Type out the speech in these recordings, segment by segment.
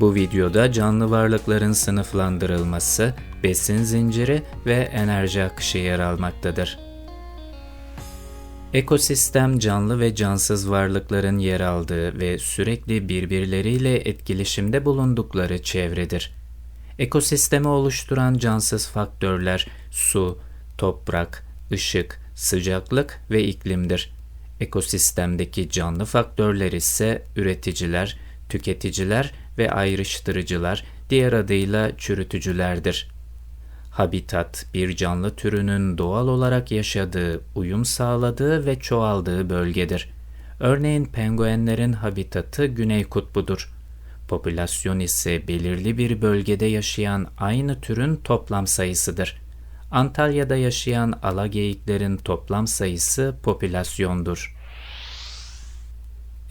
Bu videoda canlı varlıkların sınıflandırılması, besin zinciri ve enerji akışı yer almaktadır. Ekosistem canlı ve cansız varlıkların yer aldığı ve sürekli birbirleriyle etkileşimde bulundukları çevredir. Ekosistemi oluşturan cansız faktörler su, toprak, ışık, sıcaklık ve iklimdir. Ekosistemdeki canlı faktörler ise üreticiler, tüketiciler ve ayrıştırıcılar, diğer adıyla çürütücülerdir. Habitat, bir canlı türünün doğal olarak yaşadığı, uyum sağladığı ve çoğaldığı bölgedir. Örneğin penguenlerin habitatı Güney Kutbu'dur. Popülasyon ise belirli bir bölgede yaşayan aynı türün toplam sayısıdır. Antalya'da yaşayan alageyiklerin toplam sayısı popülasyondur.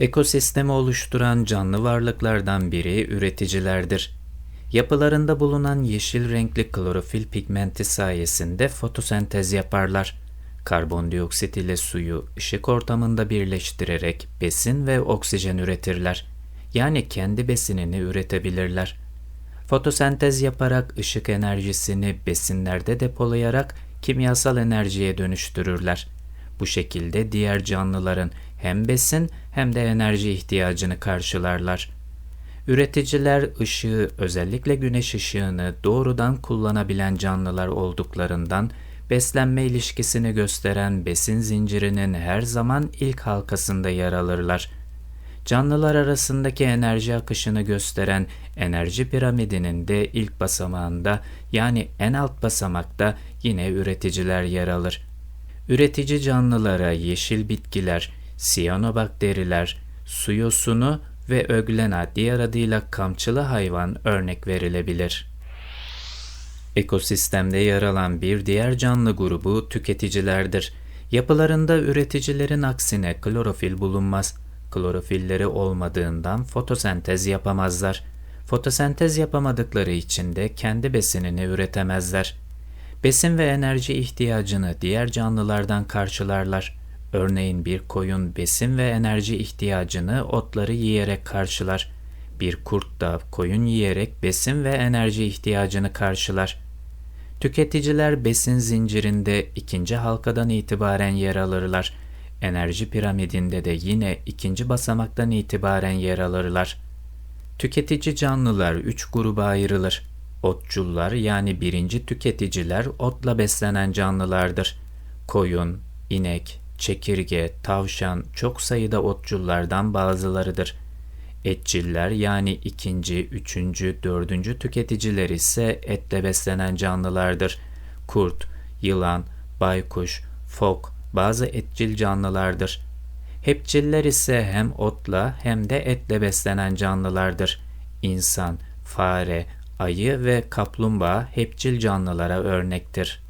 Ekosistemi oluşturan canlı varlıklardan biri üreticilerdir. Yapılarında bulunan yeşil renkli klorofil pigmenti sayesinde fotosentez yaparlar. Karbondioksit ile suyu ışık ortamında birleştirerek besin ve oksijen üretirler. Yani kendi besinini üretebilirler. Fotosentez yaparak ışık enerjisini besinlerde depolayarak kimyasal enerjiye dönüştürürler. Bu şekilde diğer canlıların hem besin hem de enerji ihtiyacını karşılarlar. Üreticiler ışığı özellikle güneş ışığını doğrudan kullanabilen canlılar olduklarından beslenme ilişkisini gösteren besin zincirinin her zaman ilk halkasında yer alırlar. Canlılar arasındaki enerji akışını gösteren enerji piramidinin de ilk basamağında yani en alt basamakta yine üreticiler yer alır. Üretici canlılara yeşil bitkiler, siyanobakteriler, su yosunu ve öglena diğer adıyla kamçılı hayvan örnek verilebilir. Ekosistemde yer alan bir diğer canlı grubu tüketicilerdir. Yapılarında üreticilerin aksine klorofil bulunmaz. Klorofilleri olmadığından fotosentez yapamazlar. Fotosentez yapamadıkları için de kendi besinini üretemezler. Besin ve enerji ihtiyacını diğer canlılardan karşılarlar. Örneğin bir koyun besin ve enerji ihtiyacını otları yiyerek karşılar. Bir kurt da koyun yiyerek besin ve enerji ihtiyacını karşılar. Tüketiciler besin zincirinde ikinci halkadan itibaren yer alırlar. Enerji piramidinde de yine ikinci basamaktan itibaren yer alırlar. Tüketici canlılar üç gruba ayrılır. Otçullar yani birinci tüketiciler otla beslenen canlılardır. Koyun, inek, çekirge, tavşan çok sayıda otçullardan bazılarıdır. Etçiller yani ikinci, üçüncü, dördüncü tüketiciler ise etle beslenen canlılardır. Kurt, yılan, baykuş, fok bazı etçil canlılardır. Hepçiller ise hem otla hem de etle beslenen canlılardır. İnsan, fare, ayı ve kaplumbağa hepçil canlılara örnektir.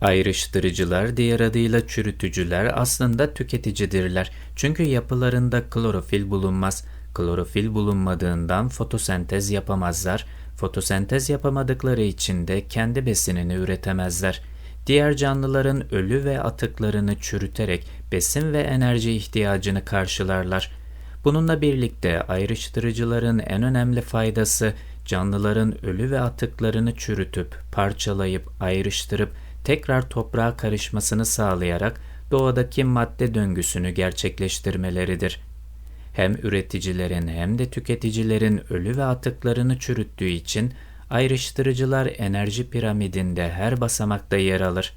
Ayrıştırıcılar diğer adıyla çürütücüler aslında tüketicidirler. Çünkü yapılarında klorofil bulunmaz. Klorofil bulunmadığından fotosentez yapamazlar. Fotosentez yapamadıkları için de kendi besinini üretemezler. Diğer canlıların ölü ve atıklarını çürüterek besin ve enerji ihtiyacını karşılarlar. Bununla birlikte ayrıştırıcıların en önemli faydası canlıların ölü ve atıklarını çürütüp, parçalayıp, ayrıştırıp tekrar toprağa karışmasını sağlayarak doğadaki madde döngüsünü gerçekleştirmeleridir. Hem üreticilerin hem de tüketicilerin ölü ve atıklarını çürüttüğü için ayrıştırıcılar enerji piramidinde her basamakta yer alır.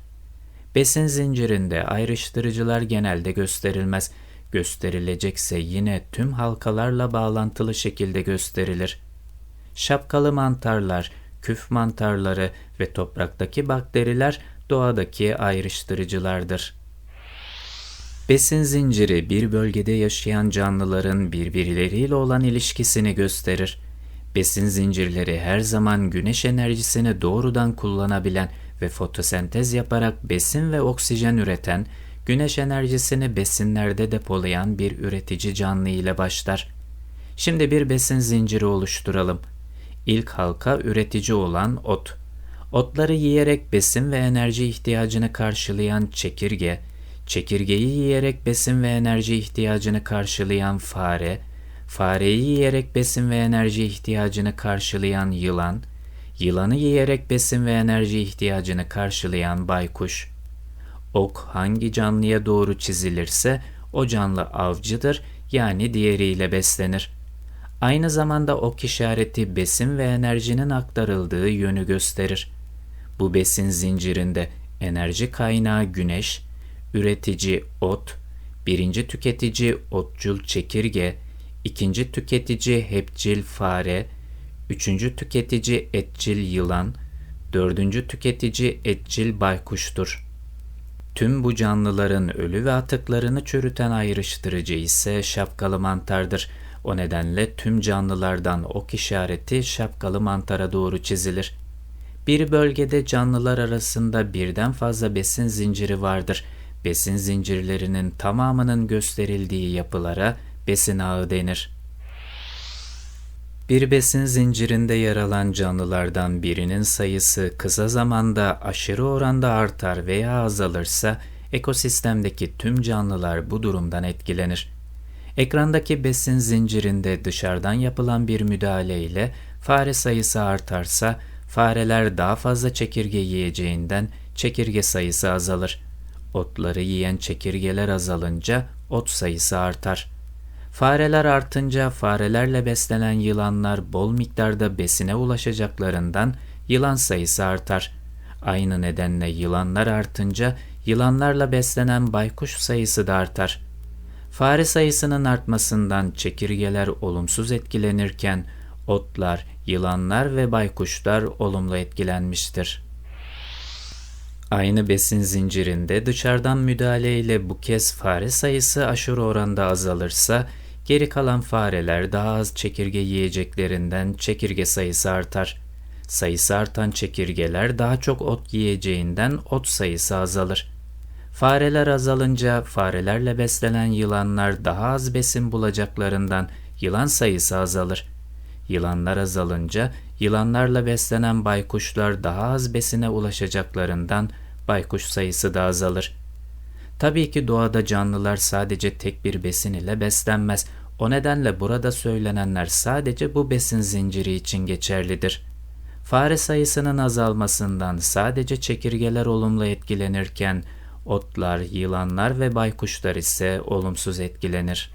Besin zincirinde ayrıştırıcılar genelde gösterilmez. Gösterilecekse yine tüm halkalarla bağlantılı şekilde gösterilir. Şapkalı mantarlar, küf mantarları ve topraktaki bakteriler doğadaki ayrıştırıcılardır. Besin zinciri bir bölgede yaşayan canlıların birbirleriyle olan ilişkisini gösterir. Besin zincirleri her zaman güneş enerjisini doğrudan kullanabilen ve fotosentez yaparak besin ve oksijen üreten, güneş enerjisini besinlerde depolayan bir üretici canlı ile başlar. Şimdi bir besin zinciri oluşturalım. İlk halka üretici olan ot. Otları yiyerek besin ve enerji ihtiyacını karşılayan çekirge, çekirgeyi yiyerek besin ve enerji ihtiyacını karşılayan fare, fareyi yiyerek besin ve enerji ihtiyacını karşılayan yılan, yılanı yiyerek besin ve enerji ihtiyacını karşılayan baykuş. Ok hangi canlıya doğru çizilirse o canlı avcıdır yani diğeriyle beslenir. Aynı zamanda ok işareti besin ve enerjinin aktarıldığı yönü gösterir. Bu besin zincirinde enerji kaynağı güneş, üretici ot, birinci tüketici otçul çekirge, ikinci tüketici hepçil fare, üçüncü tüketici etçil yılan, dördüncü tüketici etçil baykuştur. Tüm bu canlıların ölü ve atıklarını çürüten ayrıştırıcı ise şapkalı mantardır. O nedenle tüm canlılardan ok işareti şapkalı mantara doğru çizilir. Bir bölgede canlılar arasında birden fazla besin zinciri vardır. Besin zincirlerinin tamamının gösterildiği yapılara besin ağı denir. Bir besin zincirinde yer alan canlılardan birinin sayısı kısa zamanda aşırı oranda artar veya azalırsa ekosistemdeki tüm canlılar bu durumdan etkilenir. Ekrandaki besin zincirinde dışarıdan yapılan bir müdahale ile fare sayısı artarsa fareler daha fazla çekirge yiyeceğinden çekirge sayısı azalır. Otları yiyen çekirgeler azalınca ot sayısı artar. Fareler artınca farelerle beslenen yılanlar bol miktarda besine ulaşacaklarından yılan sayısı artar. Aynı nedenle yılanlar artınca yılanlarla beslenen baykuş sayısı da artar. Fare sayısının artmasından çekirgeler olumsuz etkilenirken otlar, yılanlar ve baykuşlar olumlu etkilenmiştir. Aynı besin zincirinde dışarıdan müdahale bu kez fare sayısı aşırı oranda azalırsa geri kalan fareler daha az çekirge yiyeceklerinden çekirge sayısı artar. Sayısı artan çekirgeler daha çok ot yiyeceğinden ot sayısı azalır. Fareler azalınca farelerle beslenen yılanlar daha az besin bulacaklarından yılan sayısı azalır. Yılanlar azalınca yılanlarla beslenen baykuşlar daha az besine ulaşacaklarından baykuş sayısı da azalır. Tabii ki doğada canlılar sadece tek bir besin ile beslenmez. O nedenle burada söylenenler sadece bu besin zinciri için geçerlidir. Fare sayısının azalmasından sadece çekirgeler olumlu etkilenirken otlar, yılanlar ve baykuşlar ise olumsuz etkilenir.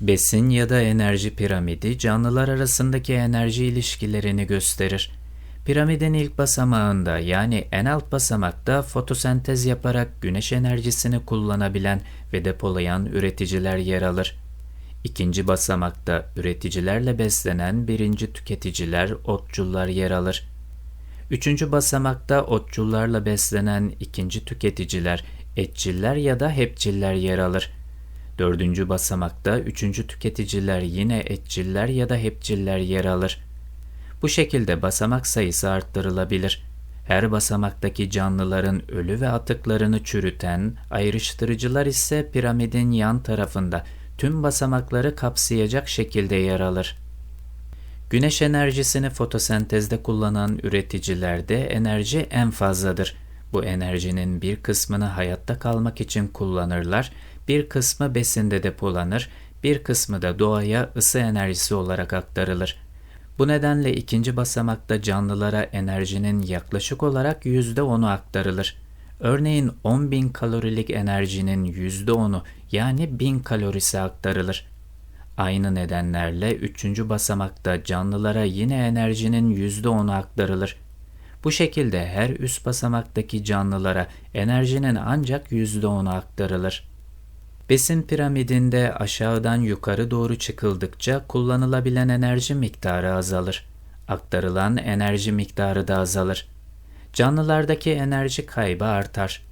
Besin ya da enerji piramidi canlılar arasındaki enerji ilişkilerini gösterir. Piramidin ilk basamağında yani en alt basamakta fotosentez yaparak güneş enerjisini kullanabilen ve depolayan üreticiler yer alır. İkinci basamakta üreticilerle beslenen birinci tüketiciler, otçullar yer alır. Üçüncü basamakta otçullarla beslenen ikinci tüketiciler, etçiller ya da hepçiller yer alır. Dördüncü basamakta üçüncü tüketiciler yine etçiller ya da hepçiller yer alır. Bu şekilde basamak sayısı arttırılabilir. Her basamaktaki canlıların ölü ve atıklarını çürüten ayrıştırıcılar ise piramidin yan tarafında tüm basamakları kapsayacak şekilde yer alır. Güneş enerjisini fotosentezde kullanan üreticilerde enerji en fazladır. Bu enerjinin bir kısmını hayatta kalmak için kullanırlar, bir kısmı besinde depolanır, bir kısmı da doğaya ısı enerjisi olarak aktarılır. Bu nedenle ikinci basamakta canlılara enerjinin yaklaşık olarak %10'u aktarılır. Örneğin 10.000 kalorilik enerjinin %10'u yani 1000 kalorisi aktarılır. Aynı nedenlerle üçüncü basamakta canlılara yine enerjinin %10'u aktarılır. Bu şekilde her üst basamaktaki canlılara enerjinin ancak %10'u aktarılır. Besin piramidinde aşağıdan yukarı doğru çıkıldıkça kullanılabilen enerji miktarı azalır. Aktarılan enerji miktarı da azalır. Canlılardaki enerji kaybı artar.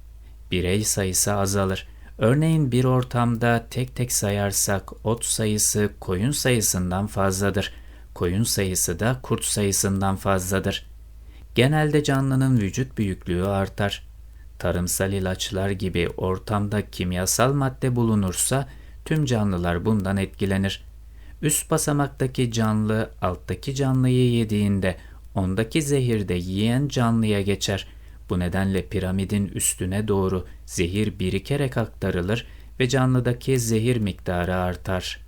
Birey sayısı azalır. Örneğin bir ortamda tek tek sayarsak ot sayısı koyun sayısından fazladır. Koyun sayısı da kurt sayısından fazladır. Genelde canlının vücut büyüklüğü artar tarımsal ilaçlar gibi ortamda kimyasal madde bulunursa tüm canlılar bundan etkilenir. Üst basamaktaki canlı alttaki canlıyı yediğinde ondaki zehir de yiyen canlıya geçer. Bu nedenle piramidin üstüne doğru zehir birikerek aktarılır ve canlıdaki zehir miktarı artar.''